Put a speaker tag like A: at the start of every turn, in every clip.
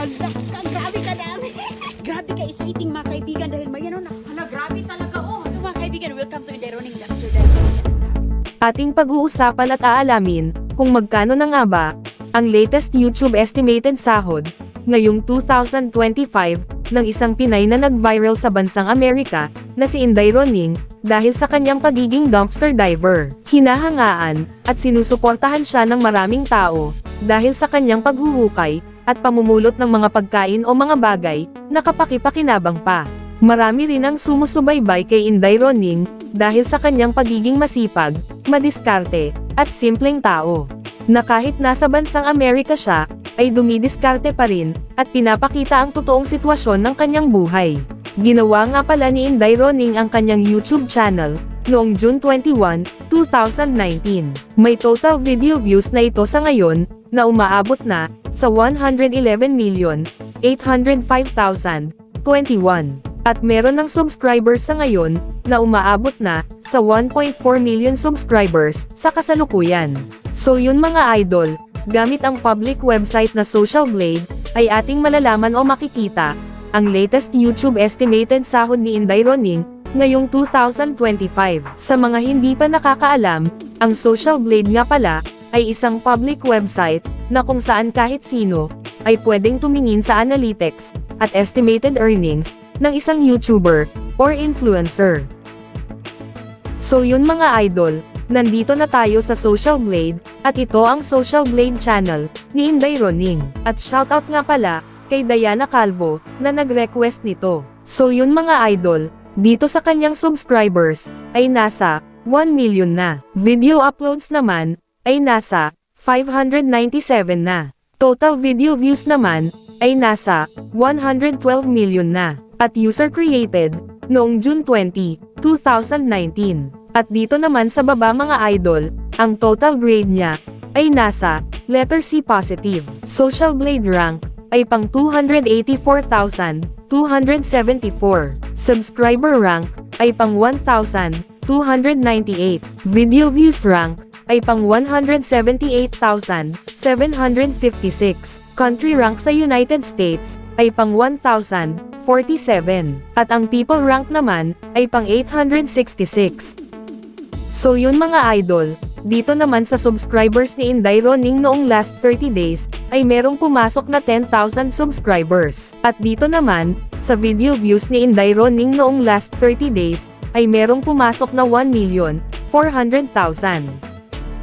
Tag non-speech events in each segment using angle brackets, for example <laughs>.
A: Hala ka, grabe ka dami. <laughs> grabe ka exciting mga kaibigan dahil may ano na. Hala, grabe talaga oh. So, mga kaibigan, welcome to Inderoning Dancer
B: Ating pag-uusapan at aalamin kung magkano na nga ba ang latest YouTube estimated sahod ngayong 2025 ng isang Pinay na nag-viral sa bansang Amerika na si Inday Roning dahil sa kanyang pagiging dumpster diver. Hinahangaan at sinusuportahan siya ng maraming tao dahil sa kanyang paghuhukay at pamumulot ng mga pagkain o mga bagay na kapakipakinabang pa. Marami rin ang sumusubaybay kay Inday Roning dahil sa kanyang pagiging masipag, madiskarte, at simpleng tao. Na kahit nasa bansang Amerika siya, ay dumidiskarte pa rin, at pinapakita ang totoong sitwasyon ng kanyang buhay. Ginawa nga pala ni Inday Roning ang kanyang YouTube channel, noong June 21, 2019. May total video views na ito sa ngayon, na umaabot na, sa 111,805,021. At meron ng subscribers sa ngayon, na umaabot na, sa 1.4 million subscribers, sa kasalukuyan. So yun mga idol, gamit ang public website na Social Blade, ay ating malalaman o makikita, ang latest YouTube estimated sahod ni Inday Roning, ngayong 2025. Sa mga hindi pa nakakaalam, ang Social Blade nga pala, ay isang public website, na kung saan kahit sino, ay pwedeng tumingin sa analytics, at estimated earnings, ng isang YouTuber, or influencer. So yun mga idol, nandito na tayo sa Social Blade, at ito ang Social Blade channel, ni Inday Roning. At shoutout nga pala, kay Diana Calvo, na nag-request nito. So yun mga idol, dito sa kanyang subscribers, ay nasa, 1 million na. Video uploads naman, ay nasa, 597 na. Total video views naman, ay nasa, 112 million na. At user created, noong June 20, 2019. At dito naman sa baba mga idol, ang total grade niya, ay nasa, letter C positive. Social Blade rank, ay pang 284,274. Subscriber rank, ay pang 1,298. Video views rank, ay pang 178,756. Country rank sa United States, ay pang 1,047. At ang people rank naman, ay pang 866. So yun mga idol, dito naman sa subscribers ni Inday Roning noong last 30 days, ay merong pumasok na 10,000 subscribers. At dito naman, sa video views ni Inday Roning noong last 30 days, ay merong pumasok na 1,400,000.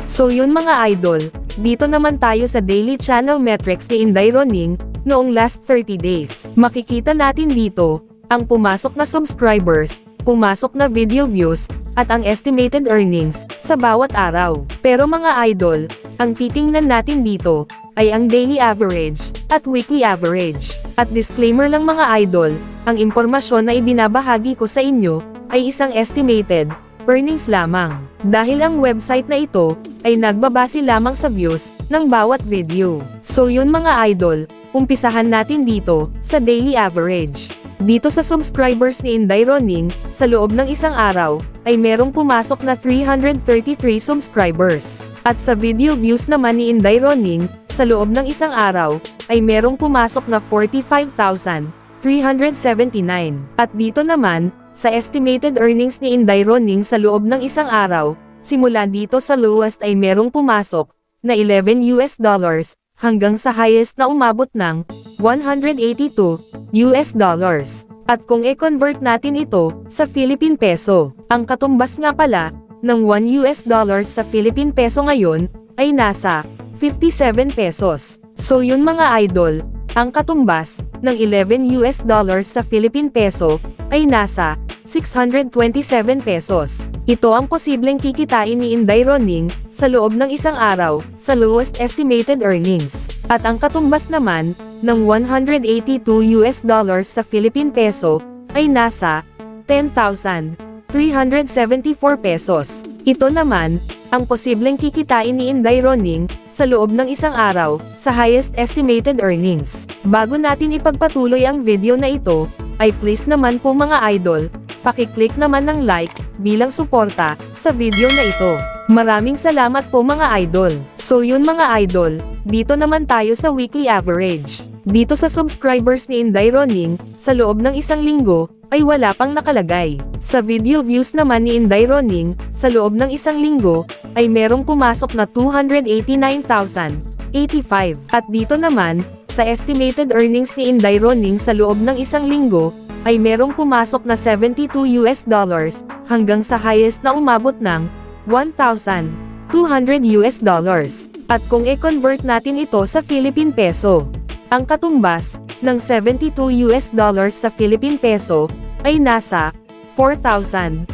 B: So yun mga idol, dito naman tayo sa daily channel metrics ni Inday Roning, noong last 30 days. Makikita natin dito, ang pumasok na subscribers, pumasok na video views, at ang estimated earnings, sa bawat araw. Pero mga idol, ang titingnan natin dito, ay ang daily average, at weekly average. At disclaimer lang mga idol, ang impormasyon na ibinabahagi ko sa inyo, ay isang estimated, earnings lamang. Dahil ang website na ito, ay nagbabase lamang sa views, ng bawat video. So yun mga idol, umpisahan natin dito, sa daily average. Dito sa subscribers ni Inday Roning, sa loob ng isang araw, ay merong pumasok na 333 subscribers. At sa video views naman ni Inday Roning, sa loob ng isang araw, ay merong pumasok na 45,379. At dito naman, sa estimated earnings ni Inday Roning sa loob ng isang araw, simula dito sa lowest ay merong pumasok, na 11 US dollars, hanggang sa highest na umabot ng 182 US dollars. At kung i-convert natin ito sa Philippine peso, ang katumbas nga pala ng 1 US dollars sa Philippine peso ngayon ay nasa 57 pesos. So yun mga idol, ang katumbas ng 11 US dollars sa Philippine peso ay nasa 627 pesos. Ito ang posibleng kikitain ni Inday Roning sa loob ng isang araw sa lowest estimated earnings. At ang katumbas naman ng 182 US dollars sa Philippine peso ay nasa 10,374 pesos. Ito naman ang posibleng kikitain ni Inday Roning sa loob ng isang araw sa highest estimated earnings. Bago natin ipagpatuloy ang video na ito, ay please naman po mga idol, pakiclick naman ng like, bilang suporta, sa video na ito. Maraming salamat po mga idol. So yun mga idol, dito naman tayo sa weekly average. Dito sa subscribers ni Inday Roning, sa loob ng isang linggo, ay wala pang nakalagay. Sa video views naman ni Inday Roning, sa loob ng isang linggo, ay merong pumasok na 289,085. At dito naman, sa estimated earnings ni Inday Roning sa loob ng isang linggo, ay merong pumasok na 72 US dollars, hanggang sa highest na umabot ng 1,200 US dollars. At kung i-convert natin ito sa Philippine Peso, ang katumbas ng 72 US dollars sa Philippine Peso ay nasa 4,104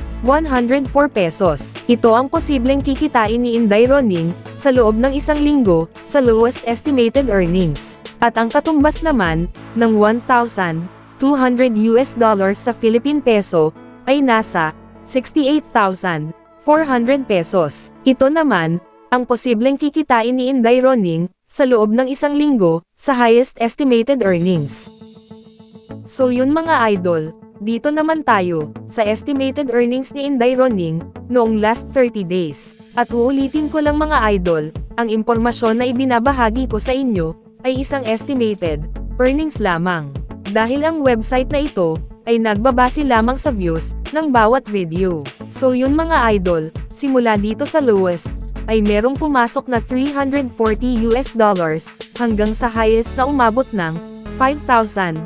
B: pesos. Ito ang posibleng kikitain ni Inday Roning sa loob ng isang linggo sa lowest estimated earnings. At ang katumbas naman ng 1,200 US dollars sa Philippine Peso ay nasa 68,400 pesos. Ito naman ang posibleng kikitain ni Inday Roning sa loob ng isang linggo sa highest estimated earnings. So yun mga idol, dito naman tayo sa estimated earnings ni Inday Roning noong last 30 days. At uulitin ko lang mga idol, ang impormasyon na ibinabahagi ko sa inyo ay isang estimated earnings lamang. Dahil ang website na ito ay nagbabase lamang sa views ng bawat video. So yun mga idol, simula dito sa lowest, ay merong pumasok na 340 US dollars, hanggang sa highest na umabot ng 5,400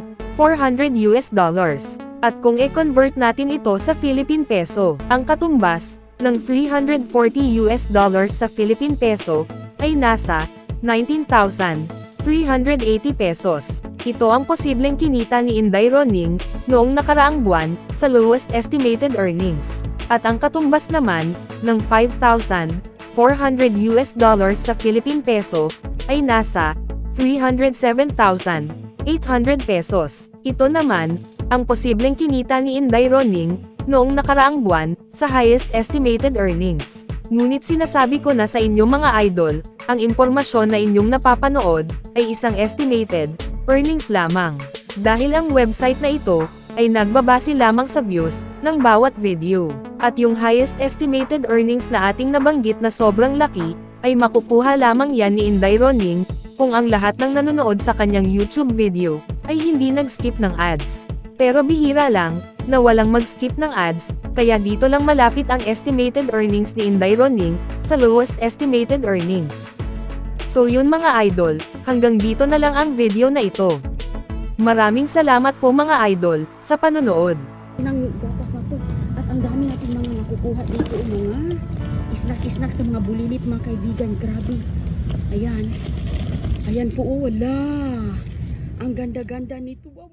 B: US dollars. At kung i-convert natin ito sa Philippine Peso, ang katumbas ng 340 US dollars sa Philippine Peso ay nasa 19,380 pesos. Ito ang posibleng kinita ni Inday Roning noong nakaraang buwan sa lowest estimated earnings. At ang katumbas naman ng 5,400 US dollars sa Philippine Peso ay nasa 307,800 pesos. Ito naman ang posibleng kinita ni Inday Roning noong nakaraang buwan sa highest estimated earnings. Ngunit sinasabi ko na sa inyo mga idol, ang impormasyon na inyong napapanood ay isang estimated earnings lamang. Dahil ang website na ito ay nagbabase lamang sa views ng bawat video. At yung highest estimated earnings na ating nabanggit na sobrang laki, ay makukuha lamang yan ni Inday Roning, kung ang lahat ng nanonood sa kanyang YouTube video, ay hindi nag-skip ng ads. Pero bihira lang, na walang mag-skip ng ads, kaya dito lang malapit ang estimated earnings ni Inday Roning, sa lowest estimated earnings. So yun mga idol, hanggang dito na lang ang video na ito. Maraming salamat po mga idol, sa panonood.
A: ng gatas na to. At ang dami natin mga nakukuha dito, mga isnak-isnak sa mga bulilit mga kaibigan. Grabe. Ayan. Ayan po, oh, wala. Ang ganda-ganda nito. Oh,